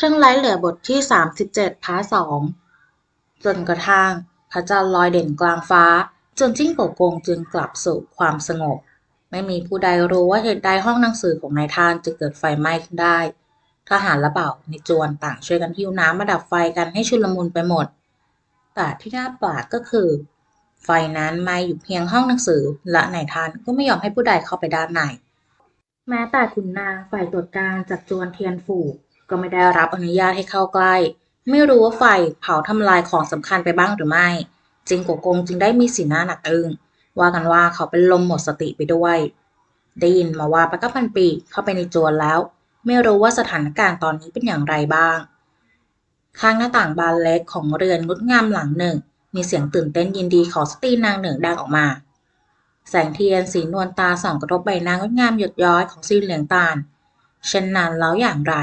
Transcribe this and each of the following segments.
ช่างไร้เหลือบทที่ 37พาร์ทสองจนกระทั่งพระจันทร์ลอยเด่นกลางฟ้า จนจิ้งโกกงจึงกลับสู่ความสงบ ไม่มีผู้ใดรู้ว่าเหตุใดห้องหนังสือของนายท่านจะเกิดไฟไหม้ขึ้นได้ทหารและเบ่าในจวนต่างช่วยกันหิ้วน้ำมาดับไฟกันให้ชุลมุนไปหมด แต่ที่น่าแปลกก็คือ ไฟนั้นไหม้อยู่เพียงห้องหนังสือ และนายท่านก็ไม่ยอมให้ผู้ใดเข้าไปด้านในแม้แต่ขุนนางฝ่ายตรวจการจากจวนเทียนฝูก ก็ไม่ได้รับอนุญาตให้เข้าใกล้ ไม่รู้ว่าไฟเผาทำลายของสำคัญไปบ้างหรือไม่ จิงโกกงจึงได้มีสีหน้าหนักอึ้งว่ากันว่าเขาเป็นลมหมดสติไปด้วย ได้ยินมาว่าปะกะพันปีเข้าไปในจวนแล้ว ไม่รู้ว่าสถานการณ์ตอนนี้เป็นอย่างไรบ้าง ข้างหน้าต่างบานเล็กของเรือนงดงามหลังหนึ่ง มีเสียงตื่นเต้นยินดีของสตรีนางหนึ่งดังออกมา แสงเทียนสีนวลตาส่องกระทบใบหน้างดงามหยดย้อยของซีเหลืองตาลเช่นนั้นแล้วอย่างไร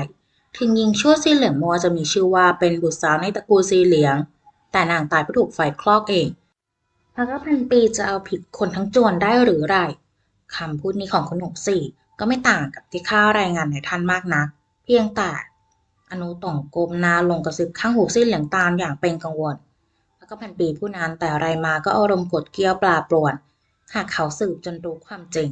ถึงยิงชั่วซีเหลืองมัวจะมีชื่อว่าเป็นบุตรสาวในตระกูลซีเหลียงแต่นางตายเพราะถูกไฟคลอกเองพระกพันปีจะเอาผิดคนทั้งจวนได้หรือไรคำพูดนี้ของคุณหนูสี่ก็ไม่ต่างกับที่ข้ารายงานในท่านมากนัก เพียงแต่อนุต่องกลมนาลงกระซิบข้างหูซีเหลืองตาลอย่างเป็นกังวลพระกพันปีผู้นั้นแต่ไรมาก็อารมณ์กดเกลี้ยวปลาปลวน หากเขาสืบจนรู้ความจริง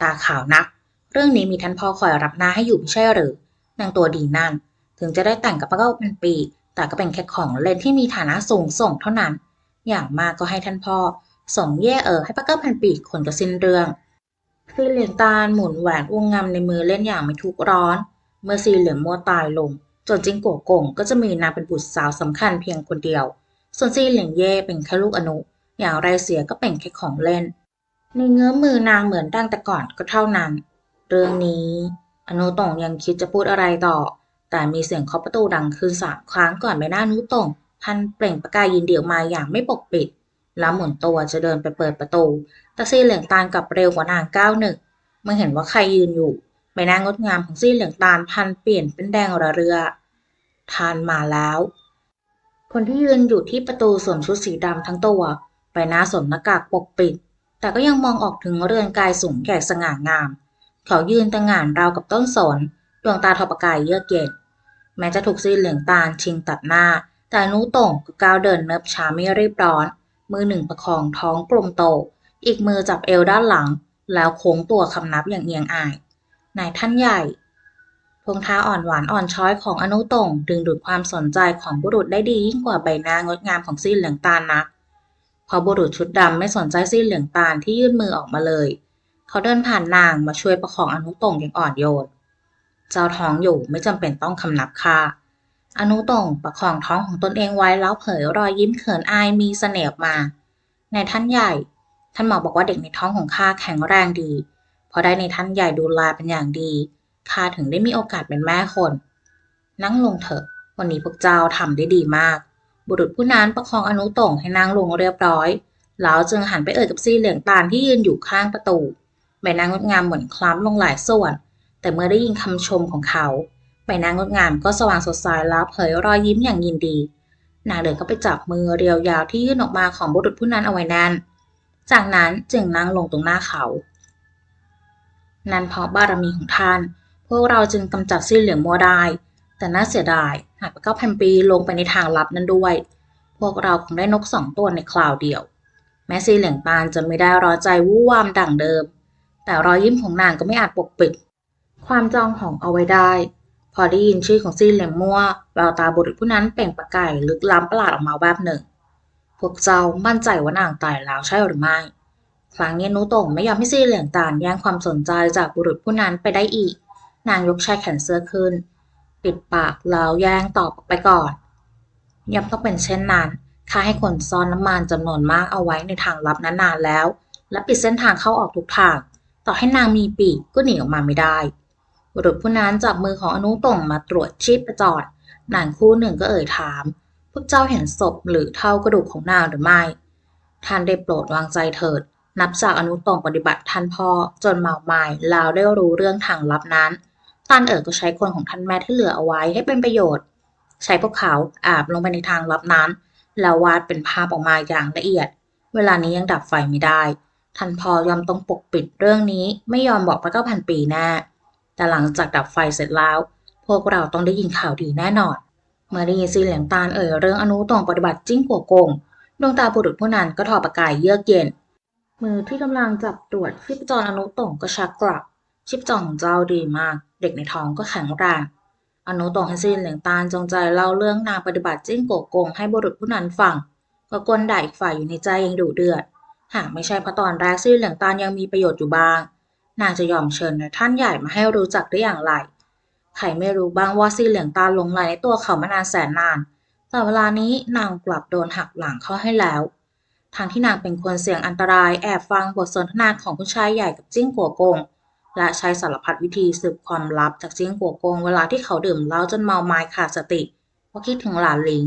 ตาขาวนัก เรื่องนี้มีท่านพ่อคอยรับหน้าให้อยู่ไม่ใช่หรือ นางตัวดีนั่น ถึงจะได้แต่งกับพระเก้าพันปี แต่ก็เป็นแค่ของเล่นที่มีฐานะสูงส่งเท่านั้น อย่างมากก็ให้ท่านพ่อส่งแย่เออให้พระเก้าพันปีคนก็สิ้นเรื่องซีเหลืองตาลหมุนแหวนวงงามในมือเล่นอย่างไม่ทุกร้อน เมื่อซีเหลืองมัวตายลงจนจิงโกโกงก็จะมีนางเป็นบุตรสาวสำคัญเพียงคนเดียว ส่วนซีเหลืองเย่เป็นแค่ลูกอนุ อย่างไรเสียก็เป็นแค่ของเล่น ในเงื้อมือนางเหมือนดังแต่ก่อนก็เท่านั้น เรื่องนี้ อนุตงยังคิดจะพูดอะไรต่อ แต่มีเสียงเคาะประตูดังขึ้นสามครั้งก่อนใบหน้าอนุตงพันเปล่งประกายยินดีออกมาอย่างไม่ปกปิด แล้วหมุนตัวจะเดินไปเปิดประตู แต่ซีเหลืองตาลกลับเร็วกว่านางก้าวหนึ่งเมื่อเห็นว่าใครยืนอยู่ใบหน้างดงามของซีเหลืองตาลพันเปลี่ยนเป็นแดงระเรือทานมาแล้ว คนที่ยืนอยู่ที่ประตูสวมชุดสีดำทั้งตัว ใบหน้าสวมหน้ากากปกปิด แต่ก็ยังมองออกถึงเรือนกายสูงแก่สง่างาม เขายืนตะหง่านราวกับต้นสน ดวงตาทอประกายเยือกเย็น แม้จะถูกซีเหลืองตาลชิงตัดหน้า แต่นุต่งก็ก้าวเดินเนิบช้าไม่รีบร้อน มือหนึ่งประคองท้องกลมโต อีกมือจับเอวด้านหลัง แล้วโค้งตัวคำนับอย่างเอียงอาย นายท่านใหญ่พงเท้าอ่อนหวานอ่อนช้อยของอนุตงดึงดูดความสนใจของบุรุษได้ดียิ่งกว่าใบหน้างดงามของซีเหลืองตาลนักพอบุรุษชุดดำไม่สนใจซีเหลืองตาลที่ยื่นมือออกมาเลย เขาเดินผ่านนางมาช่วยประคองอนุตงอย่างอ่อนโยน เจ้าท้องอยู่ไม่จำเป็นต้องคำนับค่า อนุตงประคองท้องของตนเองไว้แล้วเผยรอยยิ้มเขินอายมีเสน่ห์มา ในท่านใหญ่ ท่านหมอบอกว่าเด็กในท้องของข้าแข็งแรงดี พอได้ในท่านใหญ่ดูแลเป็นอย่างดี ข้าถึงได้มีโอกาสเป็นแม่คน นั่งลงเถอะ วันนี้พวกเจ้าทำได้ดีมาก บุรุษผู้นั้นประคองอนุตงให้นั่งลงเรียบร้อย แล้วจึงหันไปเอ่ยกับซีเหลืองตาลที่ยืนอยู่ข้างประตู ใบหน้างดงามเหมือนคล้ำลงหลายส่วน แต่เมื่อได้ยินคำชมของเขา ใบหน้างดงามก็สว่างสดใสแล้วเผยรอยยิ้มอย่างยินดี นางเดินเข้าไปจับมือเรียวยาวที่ยื่นออกมาของบุรุษผู้นั้นเอาไว้แน่นจากนั้นจึงนั่งลงตรงหน้าเขา นั่นเพราะบารมีของท่าน พวกเราจึงกำจัดซี่เหลืองมัวได้ แต่น่าเสียดายหากเก้าพันปีลงไปในทางลับนั้นด้วย พวกเราคงได้นกสองตัวในคราวเดียว แม้ซีเหลืองตาลจะไม่ได้ร้อนใจวู่วามดั่งเดิม แต่รอยยิ้มของนางก็ไม่อาจปกปิด ความจองหองเอาไว้ได้ พอได้ยินชื่อของซีเหลียงมั่วแววตาบุรุษผู้นั้นเปล่งประกายลึกล้ำประหลาดออกมาแวบหนึ่ง พวกเจ้ามั่นใจว่านางตายแล้วใช่หรือไม่ ครั้งนี้นุโต่งไม่ยอมให้ซีเหลียงตาลแย่งความสนใจจากบุรุษผู้นั้นไปได้อีก นางยกชายแขนเสื้อขึ้น ปิดปากแล้วแย่งตอบไปก่อนย่อมต้องเป็นเช่นนั้นข้าให้คนซ่อนน้ำมันจำนวนมากเอาไว้ในทางลับนั้นนานแล้ว และปิดเส้นทางเข้าออกทุกทาง ต่อให้นางมีปีกก็หนีออกมาไม่ได้ บุรุษผู้นั้นจับมือของอนุตงมาตรวจชีพประจอดนางคู่หนึ่งก็เอ่ยถาม พวกเจ้าเห็นศพหรือเท่ากระดูกของนางหรือไม่ ท่านได้โปรดวางใจเถิด นับจากอนุตงปฏิบัติท่านพ่อจนเมาไม้ล้วได้รู้เรื่องทางลับนั้นตันเอ๋อก็ใช้คนของท่านแม่ที่เหลือเอาไว้ให้เป็นประโยชน์ ใช้พวกเขาอาบลงไปในทางลับนั้น แล้ววาดเป็นภาพออกมาอย่างละเอียด เวลานี้ยังดับไฟไม่ได้ ท่านพอยอมต้องปกปิดเรื่องนี้ไม่ยอมบอกพระเก้าพันปีแน่แต่หลังจากดับไฟเสร็จแล้ว พวกเราต้องได้ยินข่าวดีแน่นอน เมื่อได้ยินซีเหลียงตาลเอ่ยเรื่องอนุตงปฏิบัติจิ้งกัวกง ดวงตาบุรุษผู้นั้นก็ทอประกายเยือกเย็น มือที่กำลังจับตรวจชีพจรอนุตงก็ชักกลับชีพจรของเจ้าดีมาก เด็กในท้องก็แข็งแรงอนุตงให้ซีเหลียงตาลจงใจเล่าเรื่องนางปฏิบัติจิ้งกัวกงให้บุรุษผู้นั้นฟัง ก็กลด่าอีกฝ่ายอยู่ในใจยังดุเดือด หากไม่ใช่เพราะตอนแรกซีเหลียงตาลยังมีประโยชน์อยู่บ้าง นางจะยอมเชิญท่านใหญ่มาให้รู้จักได้อย่างไร ใครไม่รู้บ้างว่าซีเหลียงตาลหลงไหลในตัวเขามานานแสนนาน แต่เวลานี้นางกลับโดนหักหลังเข้าให้แล้วทางที่นางเป็นคนเสี่ยงอันตรายแอบฟังบทสนทนาของผู้ชายใหญ่กับจิ้งกัวกง และใช้สารพัดวิธีสืบความลับจากจิ้งกัวกงเวลาที่เขาดื่มเหล้าจนเมาไม้ขาดสติเพราะคิดถึงหลานลิง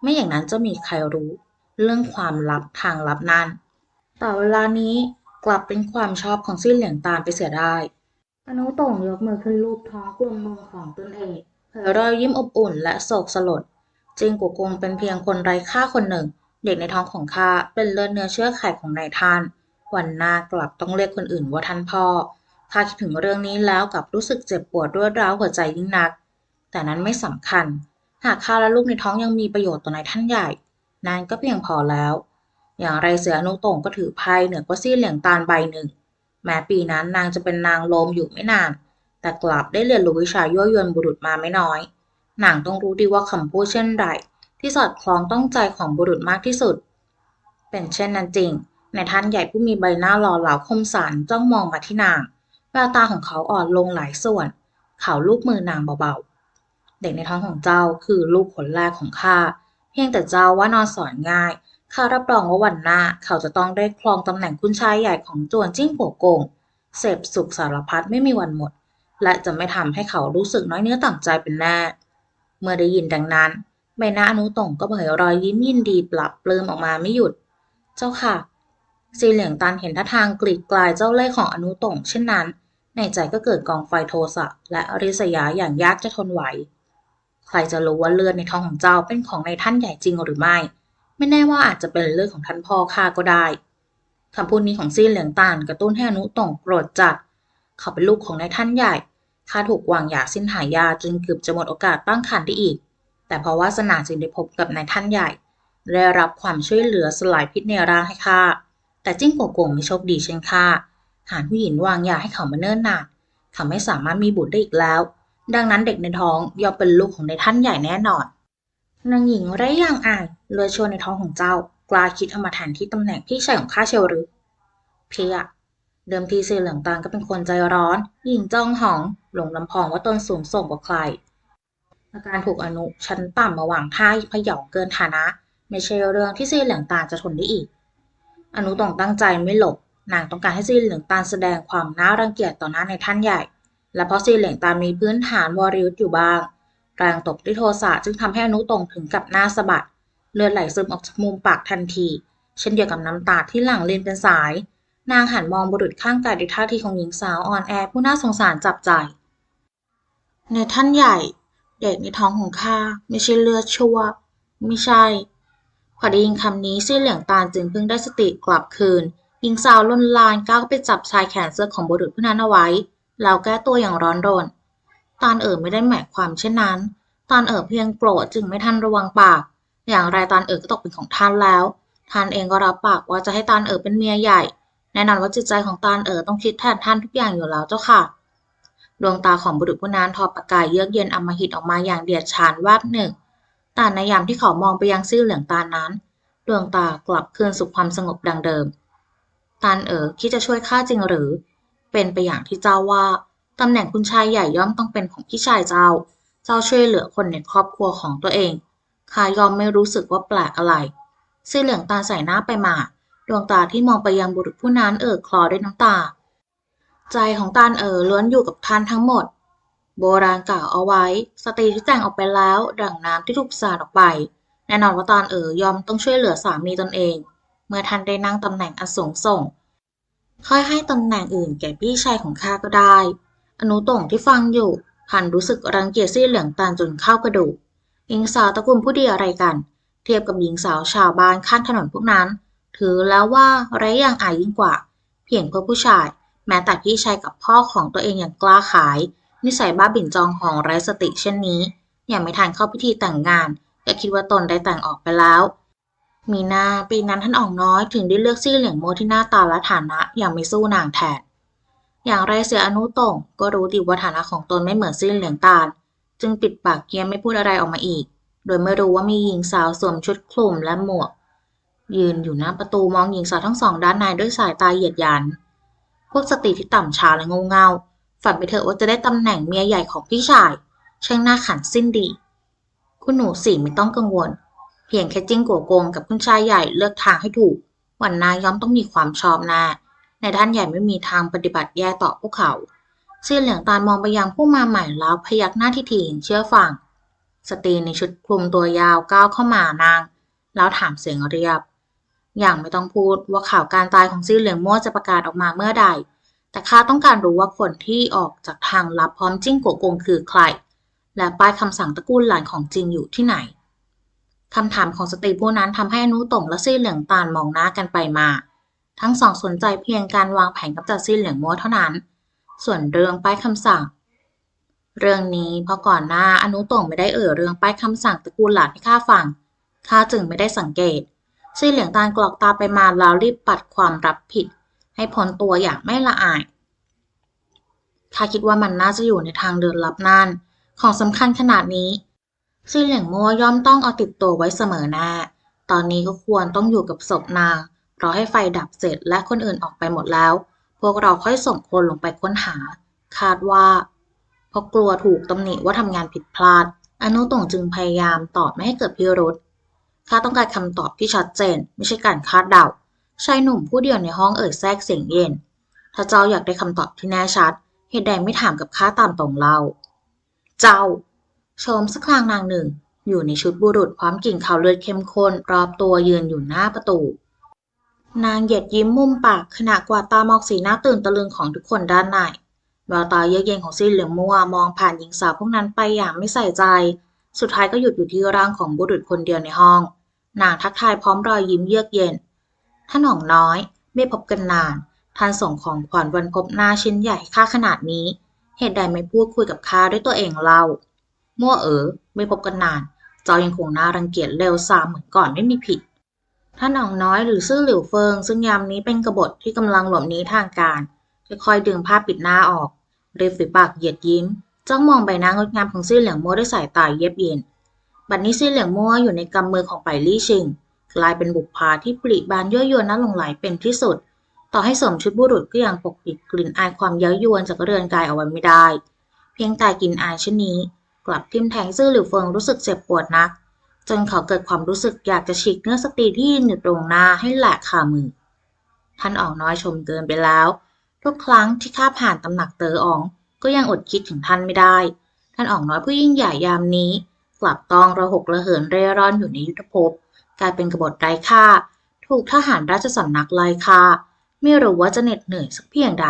ไม่อย่างนั้นจะมีใครรู้ เรื่องความลับทางลับนั้น แต่เวลานี้กลับเป็นความชอบของสิ้นเหลียงตาลไปเสียได้อนุโต่งยกมือขึ้นลูบท้องกลมนมของตนเองเผยรอยยิ้มอบอุ่นและโศกสลดจิงกัวกงเป็นเพียงคนไร้ค่าคนหนึ่ง เด็กในท้องของข้าเป็นเลือดเนื้อเชื้อไขของนายท่าน วันหน้ากลับต้องเรียกคนอื่นว่าท่านพ่อข้าคิดถึงเรื่องนี้แล้วกลับรู้สึกเจ็บปวดรวดร้าวหัวใจยิ่งนัก แต่นั้นไม่สำคัญ หากข้าและลูกในท้องยังมีประโยชน์ต่อนายท่านใหญ่ นั้นก็เพียงพอแล้ว อย่างไรเสือนุโต่งก็ถือไพ่เหนือกว่าซี่เหลียงตาลใบหนึ่ง แม้ปีนั้นนางจะเป็นนางโลมอยู่ไม่นาน แต่กลับได้เรียนรู้วิชายั่วยวนบุรุษมาไม่น้อย นางต้องรู้ดีว่าคำพูดเช่นไรที่สอดคล้องต้องใจของบุรุษมากที่สุด เป็นเช่นนั้นจริง ในท่านใหญ่ผู้มีใบหน้าหล่อเหลาคมสันจ้องมองมาที่นางแววตาของเขาอ่อนลงหลายส่วน เขาลูบมือนางเบาๆ เด็กในท้องของเจ้าคือลูกคนแรกของข้า เพียงแต่เจ้าว่านอนสอนง่าย ข้ารับรองว่าวันหน้าเขาจะต้องได้ครองตำแหน่งคุณชายใหญ่ของจวนจิ้งโกโกง เสพสุขสารพัดไม่มีวันหมด และจะไม่ทำให้เขารู้สึกน้อยเนื้อต่ำใจเป็นแน่ เมื่อได้ยินดังนั้นใบหน้าอนุตงก็เผยรอยยิ้มยินดีปรับปลื้มออกมาไม่หยุด เจ้าค่ะซีเหลียงตันเห็นท่าทางกลีกกลายเจ้าเล่ห์ของอนุตงเช่นนั้น ในใจก็เกิดกองไฟโทสะและอริษยาอย่างยากจะทนไหว ใครจะรู้ว่าเลือดในท้องของเจ้าเป็นของในท่านใหญ่จริงหรือไม่ ไม่แน่ว่าอาจจะเป็นเลือดของท่านพ่อข้าก็ได้คำพูดนี้ของซีเหลียงตานกระตุ้นให้อนุตองโกรธจัด เขาเป็นลูกของนายท่านใหญ่ข้าถูกวางยาสิ้นหายาจนเกือบจะหมดโอกาสตั้งครรภ์ได้อีก แต่เพราะวาสนาจึงได้พบกับนายท่านใหญ่ ได้รับความช่วยเหลือสลายพิษในร่างให้ข้า แต่จิ้งโกโกงไม่โชคดีเช่นข้า หากผู้หญิงวางยาให้เขามาเนิ่นนานเขาไม่สามารถมีบุตรได้อีกแล้ว ดังนั้นเด็กในท้องย่อมเป็นลูกของนายท่านใหญ่แน่นอน นางหญิงไร้ยางอายเลือดโชนในท้องของเจ้า กล้าคิดเอามาแทนที่ตำแหน่งพี่ชายของข้าเชียวหรือ เพียเดิมทีเสียเหลืองตางก็เป็นคนใจร้อน หญิงจ้องหอง หลงลำพองว่าตนสูงส่งกว่าใคร อาการถูกอนุชั้นต่ำมาวางท่าพยองเกินฐานะ ไม่ใช่เรื่องที่เสีเหลืองตาลจะทนได้อีก อนุต้องตั้งใจไม่หลบนางต้องการให้ซีเหลืองตาลแสดงความน่ารังเกียจต่อหน้าในท่านใหญ่ และเพราะซีเหลืองตาลมีพื้นฐานวอริยุทธ์อยู่บ้าง แรงตบด้วยโทสะจึงทำให้อนุตรงถึงกับหน้าสะบัด เลือดไหลซึมออกจากมุมปากทันที เช่นเดียวกับน้ำตาที่หลั่งเลียนเป็นสาย นางหันมองบุรุษข้างกายด้วยท่าทีของหญิงสาวอ่อนแอผู้น่าสงสารจับใจ ในท่านใหญ่ เด็กในท้องของข้าไม่ใช่เลือดชั่ว ไม่ใช่พอได้ยินคำนี้ซี่เหลืองตาลจึงเพิ่งได้สติกลับคืนหญิงสาวลนลานก้าวไปจับชายแขนเสื้อของบุรุษผู้นั้นเอาไว้แล้วแก้ตัวอย่างร้อนรน ตานเอ๋อไม่ได้หมายความเช่นนั้น ตานเอ๋อเพียงโกรธจึงไม่ทันระวังปาก อย่างไรตานเอ๋อก็ตกเป็นของท่านแล้ว ท่านเองก็รับปากว่าจะให้ตานเอ๋อเป็นเมียใหญ่ แน่นอนว่าจิตใจของตานเอ๋อต้องคิดแทนท่านทุกอย่างอยู่แล้วเจ้าค่ะ ดวงตาของบุรุษผู้นั้นทอประกายเยือกเย็นอมหิตออกมาอย่างเดียดฉานแวบหนึ่ง แต่ในยามที่เขามองไปยังซี่อเหลืองตานั้น ดวงตากลับคืนสู่ความสงบดังเดิมตานเอ๋อคิดจะช่วยข้าจริงหรือ เป็นไปอย่างที่เจ้าว่า ตำแหน่งคุณชายใหญ่ย่อมต้องเป็นของพี่ชายเจ้า เจ้าช่วยเหลือคนในครอบครัวของตัวเองข้ายอมไม่รู้สึกว่าแปลกอะไรซี่เหลืองตาใส่หน้าไปมา ดวงตาที่มองไปยังบุรุษผู้นั้นเอ่อคลอด้วยน้ำตา ใจของตาเอ๋อล้วนอยู่กับท่านทั้งหมด โบราณกล่าวเอาไว้ สตรีที่แต่งออกไปแล้ว ดั่งน้ำที่ถูกสาดออกไป แน่นอนว่าตาเอ๋อยอมต้องช่วยเหลือสามีตนเอง เมื่อท่านได้นั่งตำแหน่งอันสูงส่ง ค่อยให้ตำแหน่งอื่นแก่พี่ชายของข้าก็ได้ อนุตงที่ฟังอยู่ พันรู้สึกรังเกียจซี่เหลืองตาจนเข้ากระดูกหญิงสาวตระกูลผู้ดีอะไรกัน เทียบกับหญิงสาวชาวบ้านข้างถนนพวกนั้น ถือแล้วว่าไร้อย่างอายยิ่งกว่า เพียงเพื่อผู้ชาย แม้แต่พี่ชายกับพ่อของตัวเองอย่างกล้าขาย นิสัยบ้าบิ่นจองของไร้สติเช่นนี้ยังไม่ทันเข้าพิธีแต่งงานก็คิดว่าตนได้แต่งออกไปแล้ว มีนาปีนั้นท่านอ่องน้อยถึงได้เลือกซี่เหลียงโมที่หน้าตาและฐานะอย่างไม่สู้นางแทน อย่างไรเสียอนุตงก็รู้ดีว่าฐานะของตนไม่เหมือนซี่เหลียงตาล จึงปิดปากเกียมไม่พูดอะไรออกมาอีก โดยไม่รู้ว่ามีหญิงสาวสวมชุดคลุมและหมวก ยืนอยู่หน้าประตูมองหญิงสาวทั้งสองด้านในด้วยสายตาเหยียดหยัน พวกสตรีที่ต่ำช้าและงงเงาฝันไปเถอะว่าจะได้ตำแหน่งเมียใหญ่ของพี่ชาย ช่างน่าขันสิ้นดี คุณหนูสี่ไม่ต้องกังวล เพียงแค่จิ้งกัวโกงกับคุณชายใหญ่เลือกทางให้ถูก วันนาย่อมต้องมีความชอบหน้า ในท่านใหญ่ไม่มีทางปฏิบัติแย่ต่อพวกเขาเสื้อเหลืองตาลมองไปยังผู้มาใหม่แล้วพยักหน้าทิถีเชื่อฟังสตรีในชุดคลุมตัวยาวก้าวเข้ามานาง แล้วถามเสียงเรียบ อย่างไม่ต้องพูดว่าข่าวการตายของซี่เหลืองมั่วจะประกาศออกมาเมื่อใด แต่ข้าต้องการรู้ว่าคนที่ออกจากทางลับพร้อมจิ้งโกโกงคือใคร และป้ายคำสั่งตระกูลหลานของจริงอยู่ที่ไหนคำถามของสตรีผู้นั้นทำให้อนุตงและซี่เหลืองตาลมองหน้ากันไปมา ทั้งสองสนใจเพียงการวางแผนกับจัดซี่เหลืองมั่วเท่านั้น ส่วนเรื่องป้ายคำสั่ง เรื่องนี้เพราะก่อนหน้าอนุตงไม่ได้เอ่ยเรื่องป้ายคำสั่งตระกูลหลานให้ข้าฟังข้าจึงไม่ได้สังเกตซีเหลืองตาลกรอกตาไปมาแล้วรีบปัดความรับผิด ให้พ้นตัวอย่างไม่ละอายข้าคิดว่ามันน่าจะอยู่ในทางเดินลับนั่นของสำคัญขนาดนี้ซีเหลียงมัวย่อมต้องเอาติดตัวไว้เสมอหน้า ตอนนี้ก็ควรต้องอยู่กับศพนาง รอให้ไฟดับเสร็จและคนอื่นออกไปหมดแล้ว พวกเราค่อยส่งคนลงไปค้นหา คาดว่าเพราะกลัวถูกตำหนิว่าทำงานผิดพลาด อนุตงจึงพยายามตอบไม่ให้เกิดพิรุษข้าต้องการคำตอบที่ชัดเจน ไม่ใช่การคาดเดาชายหนุ่มผู้เดียวในห้องเอ่ยแทรกเสียงเย็น ถ้าเจ้าอยากได้คำตอบที่แน่ชัด เหตุใดไม่ถามกับข้าตามตรงเล่าเจ้า ชมสักครางนางหนึ่ง อยู่ในชุดบุรุษพร้อมกลิ่นขาวเลือดเข้มข้นรอบตัวยืนอยู่หน้าประตู นางเหยียดยิ้มมุมปากขณะกวาดตามองสีหน้าตื่นตะลึงของทุกคนด้านในแววตาเยือกเย็นของซีเหลืองมัวมองผ่านหญิงสาวพวกนั้นไปอย่างไม่ใส่ใจ สุดท้ายก็หยุดอยู่ที่ร่างของบุรุษคนเดียวในห้อง นางทักทายพร้อมรอยยิ้มเยือกเย็น ท่านหน่องน้อย ไม่พบกันนาน ท่านส่งของขวัญวันพบหน้าชิ้นใหญ่ค่าขนาดนี้ เหตุใดไม่พูดคุยกับข้าด้วยตัวเองเล่า มั่วเอ๋อไม่พบกันนาน เจ้ายังคงน่ารังเกียจเลวทรามเหมือนก่อนไม่มีผิด ท่านอ่องน้อยหรือซื่อหลิวเฟิง ซึ่งยามนี้เป็นกบฏที่กำลังหลบหนีทางการค่อยๆดึงผ้าปิดหน้าออกริมฝีปากเหยียดยิ้มจ้องมองใบหน้างดงามของซี่เหลียงมัวด้วยสายตาเย็บเย็น บัดนี้ซี่เหลียงมัวอยู่ในกำมือของไปลี่ชิง กลายเป็นบุพาที่ปริบานยั่วยวนน่าหลงไหลเป็นที่สุด ต่อให้สวมชุดบุรุษก็ยังปกปิดกลิ่นอายความเย้ายวนจากเรือนกายเอาไว้ไม่ได้ เพียงแต่กลิ่นอายเช่นนี้ กลับทิ่มแทงซื่อหลิวเฟิงรู้สึกเจ็บปวดนัก จนเขาเกิดความรู้สึกอยากจะฉีกเนื้อสตรีที่ยืนอยู่ตรงหน้าให้แหลกคามือ ท่านออกน้อยชมเกินไปแล้ว ทุกครั้งที่ข้าผ่านตำหนักเตอออง ก็ยังอดคิดถึงท่านไม่ได้ ท่านออกน้อยผู้ยิ่งใหญ่ยามนี้ กลับต้องระหกระเหินเร่ร่อนอยู่ในยุทธภพกลายเป็นกบฏไร้ค่า ถูกทหารราชสำนักไล่ฆ่า ไม่รู้ว่าจะเหน็ดเหนื่อยสักเพียงใด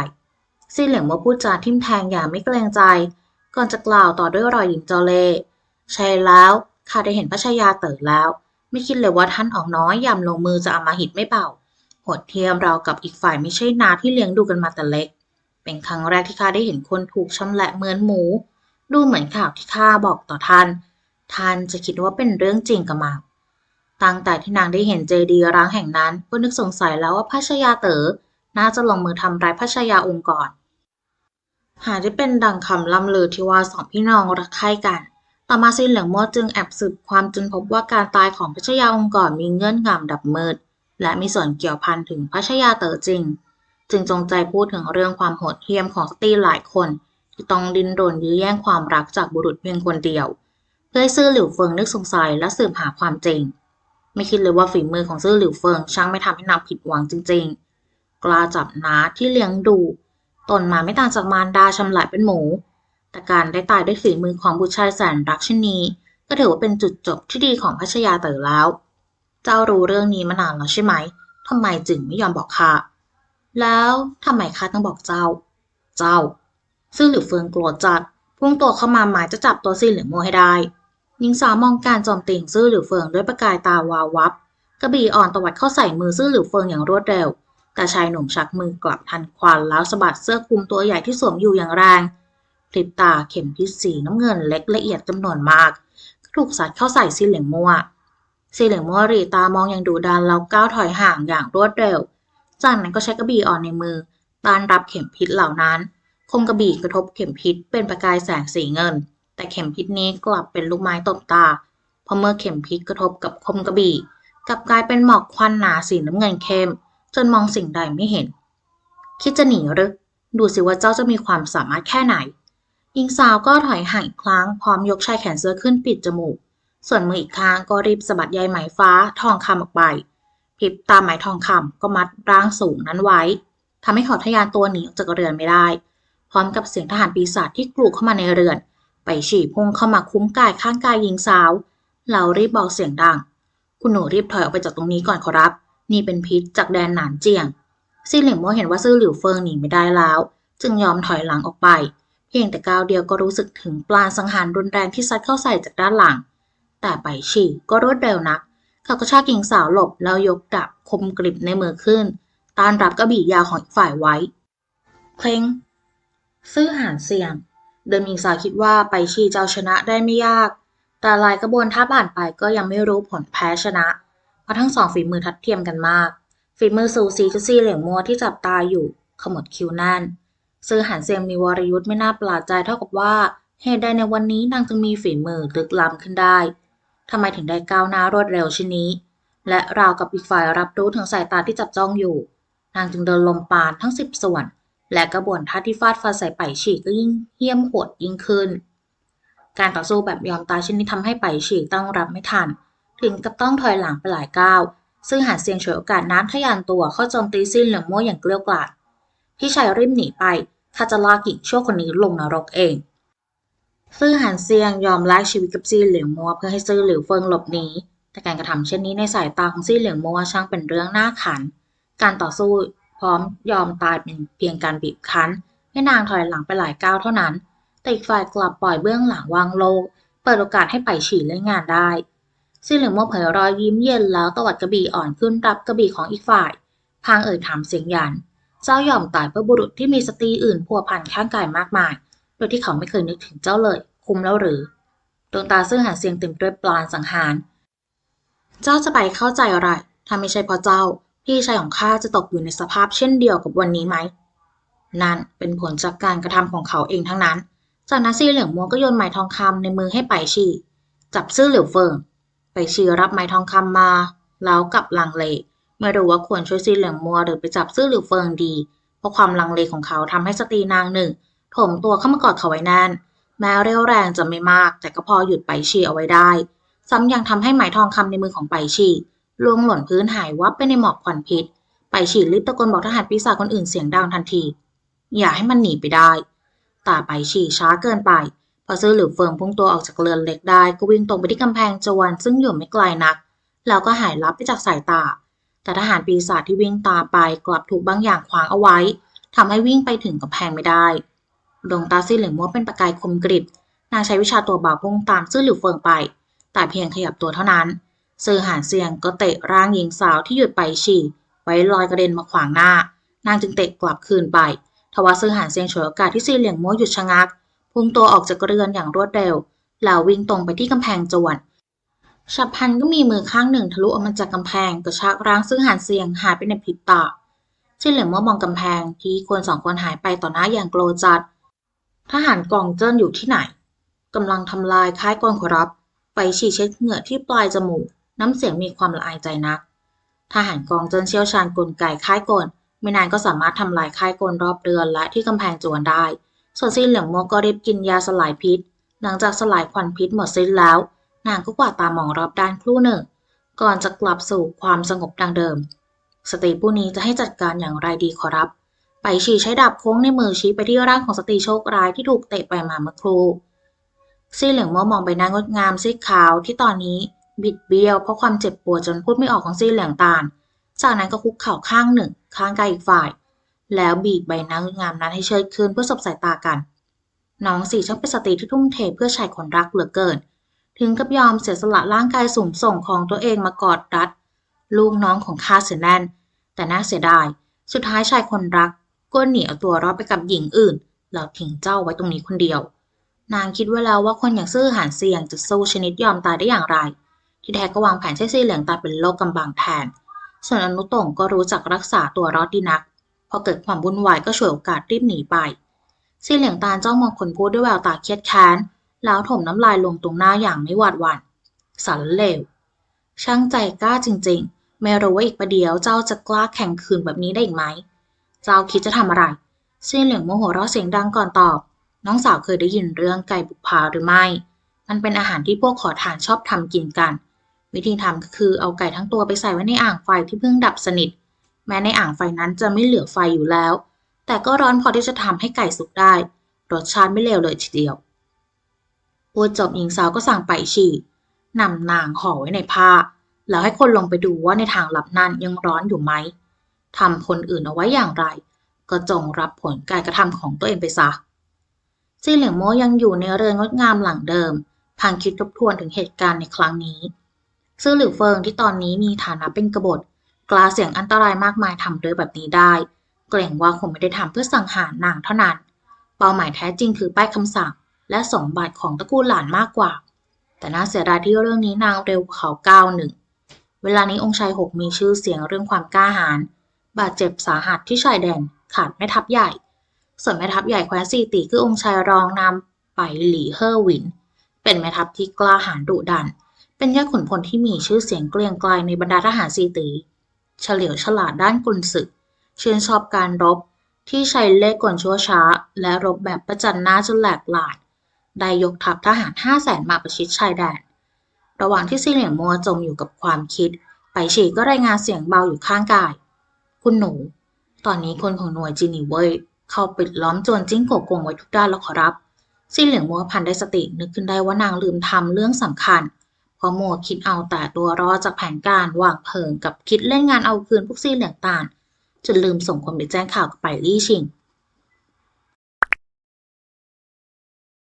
ซีเหลียงว่าพูดจาทิมแทงอย่างไม่เกรงใจ ก่อนจะกล่าวต่อด้วยรอยยิ้มเจ้าเลใช่แล้ว ข้าได้เห็นพระชายาเต๋อแล้ว ไม่คิดเลยว่าท่านออกน้อยยำลงมือจะอามาหิตไม่เบาโหดเทียมเรากับอีกฝ่ายไม่ใช่นาที่เลี้ยงดูกันมาแต่เล็ก เป็นครั้งแรกที่ข้าได้เห็นคนถูกชำแหละเหมือนหมู ดูเหมือนข่าวที่ข้าบอกต่อท่าน ท่านจะคิดว่าเป็นเรื่องจริงกับมังตั้งแต่ที่นางได้เห็นเจดีย์ร้างแห่งนั้นก็นึกสงสัยแล้วว่าพระชายาเต๋อน่าจะลงมือทำร้ายพระชายาองค์ก่อน หาได้เป็นดังคำล่ำลือที่ว่าสองพี่น้องรักใคร่กัน ต่อมาซินเหลืองมัวจึงแอบสืบความจนพบว่าการตายของพระชายาองค์ก่อนมีเงื่อนงำดับมืด และมีส่วนเกี่ยวพันถึงพระชายาเต๋อจริง จึงจงใจพูดถึงเรื่องความโหดเหี้ยมของสตรีหลายคนที่ต้องดิ้นรนยื้อแย่งความรักจากบุรุษเพียงคนเดียว เพื่อให้ซื่อหลิวเฟิงนึกสงสัยและสืบหาความจริง ไม่คิดเลยว่าฝีมือของซื่อหลิวเฟิงช่างไม่ทำให้นางผิดหวังจริง ๆ กล้าจับน้าที่เลี้ยงดู ตนมาไม่ต่างจากมารดาชำหละเป็นหมู แต่การได้ตายด้วยฝีมือของบุตรชายแสนรักเช่นนี้ ก็ถือว่าเป็นจุดจบที่ดีของพัชยาเต๋อแล้ว เจ้ารู้เรื่องนี้มานานแล้วใช่ไหมทำไมจึงไม่ยอมบอกข้าแล้วทำไมข้าต้องบอกเจ้า เจ้าซึ่งหลิวเฟิงโกรธจัดพุ่งตัวเข้ามาหมายจะจับตัวซีหลือโมให้ได้หญิงสาวมองการโจมตีของซื่อหลิวเฟิงด้วยประกายตาวาววับกระบี่อ่อนตวัดเข้าใส่มือซื่อหลิวเฟิงอย่างรวดเร็ว แต่ชายหนุ่มชักมือกลับทันควันแล้วสะบัดเสื้อคลุมตัวใหญ่ที่สวมอยู่อย่างแรง พริบตาเข็มพิษสีน้ำเงินเล็กละเอียดจำนวนมาก ถูกสัดเข้าใส่ซีเหลียงมัวซีเหลียงมัวรีตามองอย่างดุดันแล้วก้าวถอยห่างอย่างรวดเร็ว จากนั้นก็ใช้กระบี่อ่อนในมือต้านรับเข็มพิษเหล่านั้น คมกระบี่กระทบเข็มพิษเป็นประกายแสงสีเงิน แต่เข็มพิษนี้กลับเป็นลูกไม้ตบตา เพราะเมื่อเข็มพิษกระทบกับคมกระบี่กลับกลายเป็นหมอกควันหนาสีน้ำเงินเข้ม จนมองสิ่งใดไม่เห็น คิดจะหนีหรือ ดูสิว่าเจ้าจะมีความสามารถแค่ไหน หญิงสาวก็ถอยห่างอีกครั้งพร้อมยกชายแขนเสื้อขึ้นปิดจมูก ส่วนมืออีกข้างก็รีบสะบัดใยไหมฟ้าทองคำออกไปพิบตาไหมทองคำก็มัดร่างสูงนั้นไว้ทำให้เขาทยานตัวหนีออกจากเรือนไม่ได้ พร้อมกับเสียงทหารปีศาจที่กรูเข้ามาในเรือน ไปฉี่พุ่งเข้ามาคุ้มกายข้างกายหญิงสาวเรารีบบอกเสียงดัง คุณหนูรีบถอยออกไปจากตรงนี้ก่อนขอรับ นี่เป็นพิษจากแดนหนานเจียงซี่เหลิงโมเห็นว่าซื่อหลิวเฟิงหนีไม่ได้แล้ว จึงยอมถอยหลังออกไป เพียงแต่ก้าวเดียวก็รู้สึกถึงปลาสังหารรุนแรงที่ซัดเข้าใส่จากด้านหลัง แต่ไปฉี่ก็รวดเร็วนัก เขาก็ชากหญิงสาวหลบแล้วยกดาบคมกริบในมือขึ้น ต้านรับกระบี่ยาวของอีกฝ่ายไว้ เพลงซื่อหานเสียง เดิมหญิงสาวคิดว่าไปชีจะเอาชนะได้ไม่ยาก แต่ลายกระบวนท่าผ่านไปก็ยังไม่รู้ผลแพ้ชนะ เพราะทั้งสองฝีมือทัดเทียมกันมาก ฝีมือสูสีกับซีเหลียงมัวที่จับตาอยู่ขมวดคิ้วแน่น ซื่อหานเซียงมีวรยุทธ์ไม่น่าประหลาดใจเท่ากับว่าเหตุใดในวันนี้นางจึงมีฝีมือลึกล้ำขึ้นได้ทำไมถึงได้ก้าวหน้ารวดเร็วเช่นนี้ และราวกับอีกฝ่ายรับรู้ถึงสายตาที่จับจ้องอยู่ นางจึงเดินลมปานทั้งสิบส่วน และกระบวนท่าที่ฟาดฟันใส่ไปฉีกก็ยิ่งเหี้ยมโหดยิ่งขึ้น การต่อสู้แบบยอมตายเช่นนี้ทำให้ไปฉีกตั้งรับไม่ทัน ถึงกับต้องถอยหลังไปหลายก้าว ซึ่งหาเสียงฉวยโอกาสน้ำทะยานตัวเข้าโจมตีสิ้นเหลืองมั่วอย่างเกลี้ยกล่อมพี่ชายรีบหนีไป ข้าจะลากหญิงชั่วคนนี้ลงนรกเอง ซื่อหันเซียงยอมแลกชีวิตกับซีเหลียงมัวเพื่อให้ซื่อหลิวเฟิงหลบหนี แต่การกระทำเช่นนี้ในสายตาของซีเหลียงมัวช่างเป็นเรื่องน่าขัน การต่อสู้พร้อมยอมตายเป็นเพียงการบีบคั้น ให้นางถอยหลังไปหลายก้าวเท่านั้น แต่อีกฝ่ายกลับปล่อยเบื้องหลังวางโลก เปิดโอกาสให้ไปฉี่เล่นงานได้ซีเหลืองมัวเผยรอยยิ้มเย็นแล้วตวัดกระบี่อ่อนขึ้นรับกระบี่ของอีกฝ่าย พางเอ่ยถามเสียงหยัน เจ้ายอมตายเพื่อบุรุษที่มีสตรีอื่นพัวพันข้างกายมากมาย โดยที่เขาไม่เคยนึกถึงเจ้าเลย คุ้มแล้วหรือ ดวงตาซื่อหันเสียงเต็มด้วยปลานสังหาร เจ้าจะไปเข้าใจอะไร ถ้าไม่ใช่เพราะเจ้า พี่ชายของข้าจะตกอยู่ในสภาพเช่นเดียวกับวันนี้ไหม นั่นเป็นผลจากการกระทำของเขาเองทั้งนั้น จากนั้นซีเหลืองมัวก็โยนไม้ทองคำในมือให้ไปชีจับซื่อเหลียวเฟิงไปชีรับไม้ทองคำมา แล้วกลับลังเล ไม่รู้ว่าควรช่วยซีเหลืองมัวหรือไปจับซื่อหลียวเฟิงดี เพราะความลังเลของเขาทำให้สตรีนางหนึ่งโถมตัวเข้ามากอดเขาไว้แน่น แม้เรี่ยวแรงจะไม่มาก แต่ก็พอหยุดไปชีเอาไว้ได้ ซ้ำยังทำให้หมายทองคำในมือของไปชีล่วงหล่นพื้นหายวับไปในหมอกควันพิษ ไปฉีรีบตะโกนบอกทหารปีศาจคนอื่นเสียงดังทันที อย่าให้มันหนีไปได้ ตาไปฉีช้าเกินไป พอซื้อหลิวเฟิงพุ่งตัวออกจากเรือนเล็กได้ ก็วิ่งตรงไปที่กำแพงจวนซึ่งอยู่ไม่ไกลนัก แล้วก็หายลับไปจากสายตา แต่ทหารปีศาจที่วิ่งตามไปกลับถูกบางอย่างขวางเอาไว้ทำให้วิ่งไปถึงกำแพงไม่ได้ ดวงตาซีเหลืองมัวเป็นประกายคมกริบนางใช้วิชาตัวเบาพุ่งตามซื่อหลิวเฟิงไป แต่เพียงขยับตัวเท่านั้นซื่อหานเซียงก็เตะร่างหญิงสาวที่หยุดไปฉี่ ไว้ลอยกระเด็นมาขวางหน้า นางจึงเตะกลับคืนไป ทว่าซื่อหานเซียงฉวยโอกาสที่ซีเหลียงมัวหยุดชะงัก พุ่งตัวออกจากเรือนอย่างรวดเร็ว แล้ววิ่งตรงไปที่กำแพงจวน ฉับพลันก็มีมือข้างหนึ่งทะลุออกมาจากกำแพงกระชากร่างซื่อหานเซียงหายไปในพริบตาซีเหลียงมัวมองกำแพงที่คนสองคนหายไปต่อหน้าอย่างโกรธจัดทหารกองเจิ้นอยู่ที่ไหนกำลังทำลายค่ายกองขอรับ ไปฉี่เช็ดเหงื่อที่ปลายจมูก น้ำเสียงมีความละอายใจนัก ทหารกองเจิ้นเชี่ยวชาญกลไกค่ายกลไม่นานก็สามารถทำลายค่ายกลรอบเรือนและที่กำแพงจวนได้ ส่วนซีเหลืองโมก็รีบกินยาสลายพิษ หลังจากสลายควันพิษหมดสิ้นแล้ว นางก็กวาดตามองรอบด้านครู่หนึ่ง ก่อนจะกลับสู่ความสงบดังเดิม สตรีผู้นี้จะให้จัดการอย่างไรดีขอรับ ไปฉีใช้ดาบโค้งในมือชี้ไปที่ร่างของสตรีโชคร้ายที่ถูกเตะไปมาเมื่อครู่ซีเหลืองโมมองไปหน้างดงามซีขาวที่ตอนนี้บิดเบี้ยวเพราะความเจ็บปวดจนพูดไม่ออกของซีเหลืองตาล จากนั้นก็คุกเข่าข้างหนึ่ง ข้างกายอีกฝ่าย แล้วบีบใบหน้างามนั้นให้เชิดขึ้นเพื่อสบสายตากัน น้องสี่ช่างเป็นสตรีที่ทุ่มเทเพื่อชายคนรักเหลือเกิน ถึงกับยอมเสียสละร่างกายสูงส่งของตัวเองมากอดรัด ลูกน้องของข้าเสียแน่น แต่น่าเสียดาย สุดท้ายชายคนรักก็หนีเอาตัวรอดไปกับหญิงอื่นแล้วทิ้งเจ้าไว้ตรงนี้คนเดียว นางคิดไว้แล้วว่าคนอย่างซื่อหานเซียงจะสู้ชนิดยอมตายได้อย่างไร ที่แท้ก็วางแผนใช้ซีเหลียงตาเป็นโลกกำบังแทน ส่วนอนุตงก็รู้จักรักษาตัวรอดดีนัก พอเกิดความวุ่นวายก็ฉวยโอกาสรีบหนีไปซีเหลียงตาจ้องมองคนพูดด้วยแววตาเครียดแค้น แล้วถมน้ำลายลงตรงหน้าอย่างไม่หวาดหวั่น สันเลว ช่างใจกล้าจริงๆ ไม่รู้ว่าอีกประเดี๋ยวเจ้าจะกล้าแข่งขืนแบบนี้ได้อีกไหม เจ้าคิดจะทำอะไรเซี่ยเหลียงโมโหเราะเสียงดังก่อนตอบ น้องสาวเคยได้ยินเรื่องไก่บุกพาหรือไม่ มันเป็นอาหารที่พวกขอทานชอบทำกินกัน วิธีทำก็คือเอาไก่ทั้งตัวไปใส่ไว้ในอ่างไฟที่เพิ่งดับสนิท แม้ในอ่างไฟนั้นจะไม่เหลือไฟอยู่แล้ว แต่ก็ร้อนพอที่จะทำให้ไก่สุกได้ รสชาติไม่เลวเลยทีเดียว พูดจบหญิงสาวก็สั่งไปฉี่นำนางห่อไว้ในผ้า แล้วให้คนลงไปดูว่าในทางลับนั้นยังร้อนอยู่ไหมทำคนอื่นเอาไว้อย่างไร ก็จงรับผลการกระทำของตัวเองไปซะซีเหลียงโมยังอยู่ในเรือนงดงามหลังเดิมพังคิดทบทวนถึงเหตุการณ์ในครั้งนี้ซื่อหลิวเฟิงที่ตอนนี้มีฐานะเป็นกบฏกล้าเสี่ยงอันตรายมากมายทำเรื่องแบบนี้ได้ เกรงว่าคงไม่ได้ทำเพื่อสังหารนางเท่านั้น เป้าหมายแท้จริงคือป้ายคำสั่ง และสมบัติของตระกูลหลานมากกว่า แต่น่าเสียดายที่เรื่องนี้นางเร็วกว่าเขาก้าวหนึ่ง เวลานี้องค์ชายหกมีชื่อเสียงเรื่องความกล้าหาญ บาดเจ็บสาหัสที่ชายแดนขาดแม่ทัพใหญ่ ส่วนแม่ทัพใหญ่แคว้นซีตีคือองค์ชายรองนำไปหลี่เฮอร์วิน เป็นแม่ทัพที่กล้าหาญดุดัน เป็นยอดขุนพลที่มีชื่อเสียงเกรียงไกรในบรรดาทหารซีตี เฉลียวฉลาดด้านกลศึก ชื่นชอบการรบที่ใช้เล่ห์กลชั่วช้า และรบแบบประจันหน้าจนแหลกหลาน ได้ยกทัพทหารห้าแสนมาประชิดชายแดน ระหว่างที่ซีเหลียงมัวจมอยู่กับความคิด ไปฉีก็รายงานเสียงเบาอยู่ข้างกาย คุณหนู ตอนนี้คนของหน่วยจินีเว่ยเข้าปิดล้อมโจรจิ้งโกกงไว้ทุกด้านแล้วขอรับซีเหลียงมัวพันได้สตินึกขึ้นได้ว่านางลืมทำเรื่องสำคัญ เพราะมัวคิดเอาแต่ตัวรอดจากแผนการวางเพิงกับคิดเล่นงานเอาคืนพวกซีเหลียงตาลจนลืมส่งคนไปแจ้งข่าวกับไปลี่ชิง